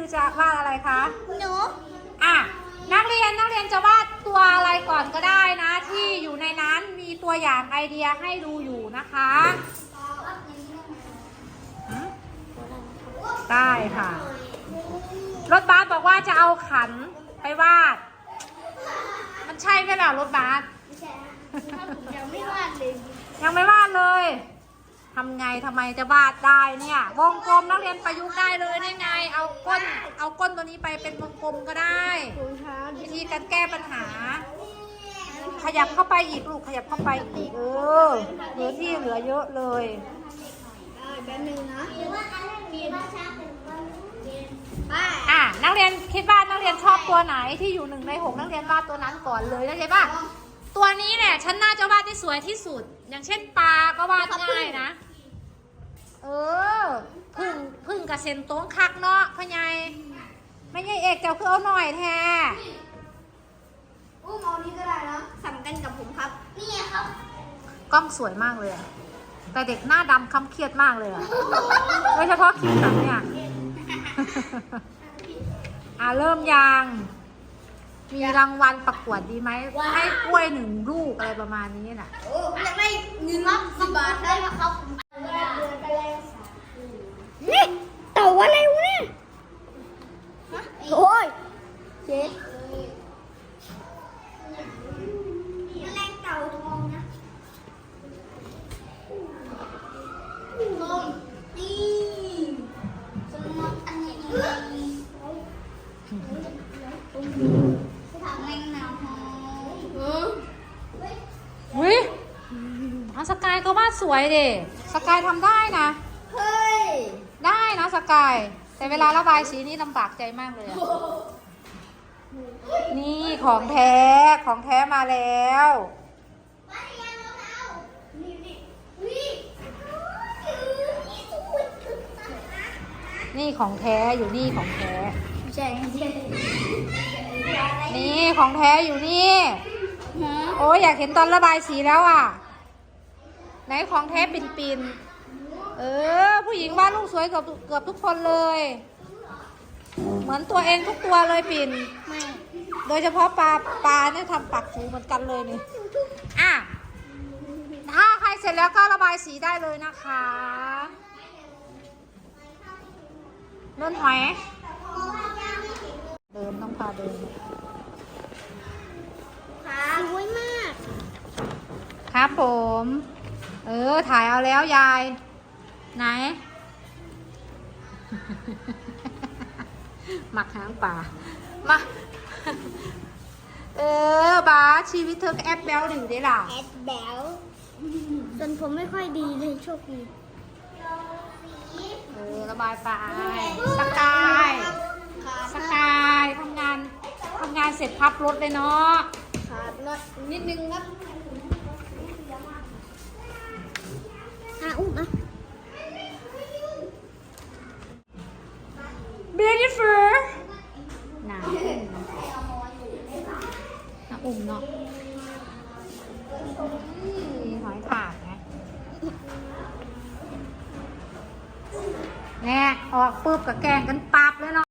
คือจะวาดอะไรคะ หนูอะนักเรียนนักเรียนจะวาดตัวอะไรก่อนก็ได้นะ ที่อยู่ในนั้นมีตัวอย่างไอเดียให้ดูอยู่นะคะหืมได้ค่ะ รถบัสบอกว่าจะเอาขันไปวาด มันใช่ไหมล่ะรถบัสไม่ใช่ถ้าผมยังไม่วาดเลยยังไม่วาดเลย ทำไงทำไมจะวาดได้เนี่ย วงกลมนักเรียนประยุกต์ได้เลยได้ไง เอาก้น เอาก้นตัวนี้ไปเป็นวงกลมก็ได้คุณครับวิธีการแก้ปัญหา ขยับเข้าไปอีกลูกขยับเข้าไปอีกเออเหลือที่เหลือเยอะเลยได้แป๊บนึงนะป้าอะนักเรียนคิดว่านักเรียนชอบตัวไหนที่อยู่หนึ่งในหกนักเรียนวาดตัวนั้นก่อนเลยนะเจ๊ป่ะตัวนี้เนี่ยฉันน่าจะวาดได้สวยที่สุด อย่างเช่นปลาก็วาดง่ายนะ เออพึ่งพึ่งกับเซนโต้งคักเนาะพ่อใหญ่ไม่ใช่เอกเจ้าคือเอาหน่อยแท้อุ้มเอานี้ก็ได้นะสั่งกันกับผมครับ นี่ครับ กล้องสวยมากเลยอะแต่เด็กหน้าดำคำเครียดมากเลยอะโดยเฉพาะคิดแบบเนี่ยอะเริ่มยัง มีรางวัลประกวดดีไหม ให้กล้วยหนึ่งลูกอะไรประมาณนี้น่ะ โอ้ผมอยากได้เงินรับสิบบาทได้ไหมครับนี่เต่าอะไรวะเนี่ยโอ้ย เจ๊แมลงเต่าทองนะทองนี่สมมติอันนี้ถามแมงหนาวทองวิเอาสกายก็วาดสวยเด็สกายทำได้นะ เฮ้ย ได้นะสกาย แต่เวลาระบายสีนี่ลำบากใจมากเลยอะ นี่ของแท้ของแท้มาแล้วนี่ของแท้อยู่นี่ของแท้ใช่นี่ของแท้อยู่นี่โอ้ยอยากเห็นตอนระบายสีแล้วอะ ไหนของแท้ปิ่นปินๆเออ ผู้หญิงวาดลูกสวยเกือบเกือบทุกคนเลย เหมือนตัวเองทุกตัวเลยปิ่น ไม่ โดยเฉพาะปลาปลาเนี่ยทำปักถูเหมือนกันเลยนี่ อะ ถ้าใครเสร็จแล้วก็ระบายสีได้เลยนะคะเดินหอย เดินต้องพาเดินขาสวยมาก ครับผม เออ ถ่ายเอาแล้วยาย ไหน หมักหางป่ามา เออบาสชีวิตเธอก็แอปแบลหนึ่งได้ล่ะ แอดแบลจนผมไม่ค่อยดีเลยโชคดีเออระบายไปสกายสกายทำงานทำงานเสร็จพับรถเลยเนาะขาดน้อยนิดนึงครับอะอุ้มอะ beautiful หนาวหนาอุ่มเนาะนี่หอยถากไง แน่ออกปุ๊บกับแกงกันปับเลยเนาะ